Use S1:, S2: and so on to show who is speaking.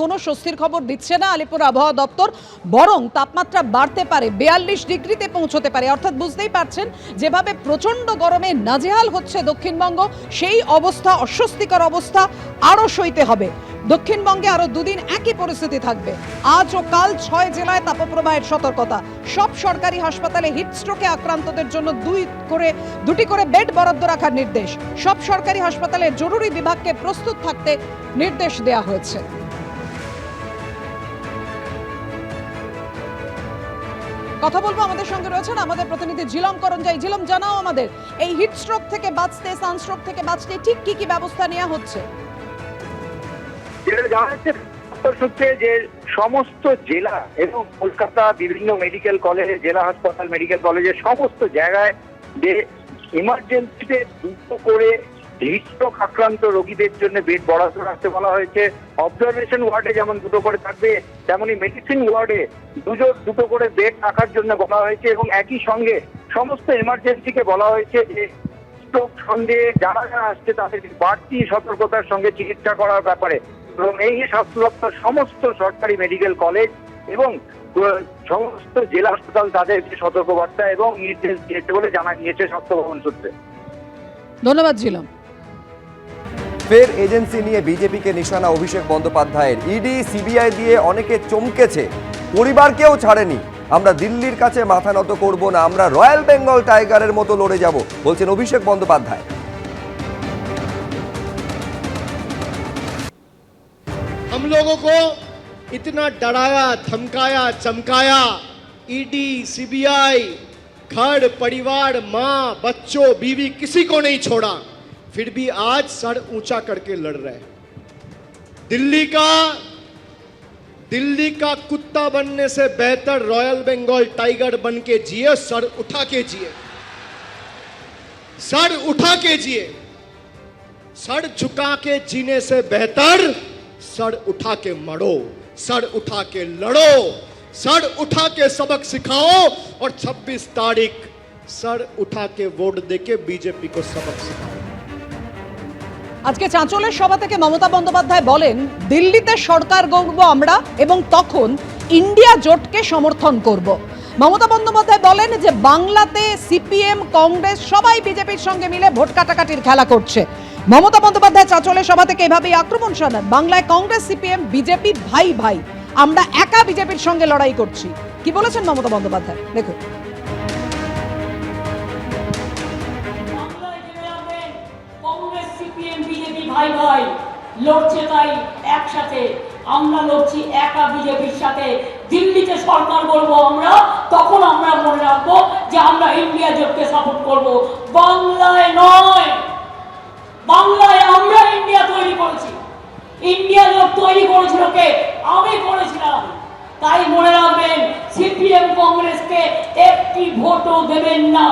S1: কোনো স্বস্তির খবর দিচ্ছে না আলিপুর আবহাওয়া দপ্তর, বরং তাপমাত্রা বাড়তে পারে, বিয়াল্লিশ ডিগ্রিতে পৌঁছতে পারে। অর্থাৎ বুঝতেই পারছেন, যেভাবে প্রচণ্ড গরমে নাজেহাল হচ্ছে দক্ষিণবঙ্গ, সেই অবস্থা, অস্বস্তিকর অবস্থা আরও সইতে হবে। দক্ষিণবঙ্গে আরও দুদিন একই পরিস্থিতি থাকবে। আজ ও কাল ছয় জেলায় তাপপ্রবাহের সতর্কতা। সব সরকারি হাসপাতালে হিটস্ট্রোকে আক্রান্তদের জন্য দুই করে, দুটি করে বেড বরাদ্দ রাখার নির্দেশ। সব সরকারি হাসপাতালে জরুরি বিভাগকে প্রস্তুত থাকতে নির্দেশ দেওয়া হয়েছে। কথা বলব আমাদের সঙ্গে রয়েছেন আমাদের প্রতিনিধি ঝিলম করঞ্জাই। ঝিলম, জানাও আমাদের, এই হিটস্ট্রোক থেকে বাঁচতে সানস্ট্রোক থেকে বাঁচতে ঠিক কি কি ব্যবস্থা নেওয়া হচ্ছে?
S2: সূত্রে যে সমস্ত জেলা এবং কলকাতা বিভিন্ন মেডিকেল কলেজ জেলা হাসপাতাল মেডিকেল কলেজের সমস্ত জায়গায় যে ইমার্জেন্সিতে দুটো করে হৃদস্ট্রোক আক্রান্ত রোগীদের জন্য বেড বরাদ্দ রাখতে বলা হয়েছে। অবজারভেশন ওয়ার্ডে যেমন দুটো করে থাকবে, তেমনি মেডিসিন ওয়ার্ডে দুটো দুটো করে বেড রাখার জন্য বলা হয়েছে এবং একই সঙ্গে সমস্ত এমার্জেন্সিকে বলা হয়েছে যে স্ট্রোক সন্দেহে যারা যারা আসছে তাদের বাড়তি সতর্কতার সঙ্গে চিকিৎসা করার ব্যাপারে। এবং এই স্বাস্থ্য দপ্তর সমস্ত সরকারি মেডিকেল কলেজ এবং সমস্ত জেলা হাসপাতাল তাদেরকে সতর্কবার্তা এবং নির্দেশ দিয়েছে বলে জানা গিয়েছে স্বাস্থ্য ভবন সূত্রে।
S1: ধন্যবাদ, ঝিলম।
S3: ফের এজেন্সি নিয়ে বিজেপিকে নিশানা অভিষেক বন্দ্যোপাধ্যায়ের ইডি সিবিআই দিয়ে অনেকে চমকেছে পরিবারকেও ছাড়েনি আমরা দিল্লির কাছে মাথা নত করব না আমরা রয়্যাল বেঙ্গল টাইগারের মতো লড়ে যাব বলছেন অভিষেক বন্দ্যোপাধ্যায়
S4: हम लोगों को इतना डराया धमकाया चमकाया ईडी सीबीआई घर परिवार माँ बच्चों बीवी किसी को नहीं छोड़ा फिर भी आज सर ऊँचा करके लड़ रहे हैं। दिल्ली का दिल्ली का कुत्ता बनने से बेहतर रॉयल बंगाल टाइगर बन के जिए, सर उठा के जिए। सर उठा के जिए। सर झुका के जीने से बेहतर, सर उठा के मरो, सर उठा के लड़ो, सर उठा के सबक सिखाओ और 26 तारीख सर उठा के वोट देके बीजेपी को सबक सिखाओ।
S1: আজকে চাঁচলের সভা থেকে মমতা বন্দ্যোপাধ্যায় বলেন, দিল্লিতে সরকার গড়ব আমরা এবং তখন ইন্ডিয়া জোটকে সমর্থন করব। মমতা বন্দ্যোপাধ্যায় বলেন যে, বাংলাতে সিপিএম, কংগ্রেস সবাই বিজেপির সঙ্গে মিলে ভোট কাটাকাটির খেলা করছে। মমতা বন্দ্যোপাধ্যায় চাঁচলের সভা থেকে এভাবেই আক্রমণ শোনান। বাংলায় কংগ্রেস, সিপিএম, বিজেপি ভাই ভাই, আমরা একা বিজেপির সঙ্গে লড়াই করছি। কি বলেছেন মমতা বন্দ্যোপাধ্যায়? দেখুন।
S5: ভাই ভাই, লড়ছে তাই একসাথে। আমরা লড়ছি একা বিজেপির সাথে। দিল্লিতে সরকার করব আমরা, তখন আমরা মনে রাখব যে আমরা ইন্ডিয়া জোটকে সাপোর্ট করব। বাংলায় নয়। বাংলায় আমরা ইন্ডিয়া তৈরি করেছি। ইন্ডিয়া জোট তৈরি করেছিল কে? আমি করেছিলাম। তাই মনে রাখবেন, সিপিএম কংগ্রেসকে একটি ভোটও দেবেন না।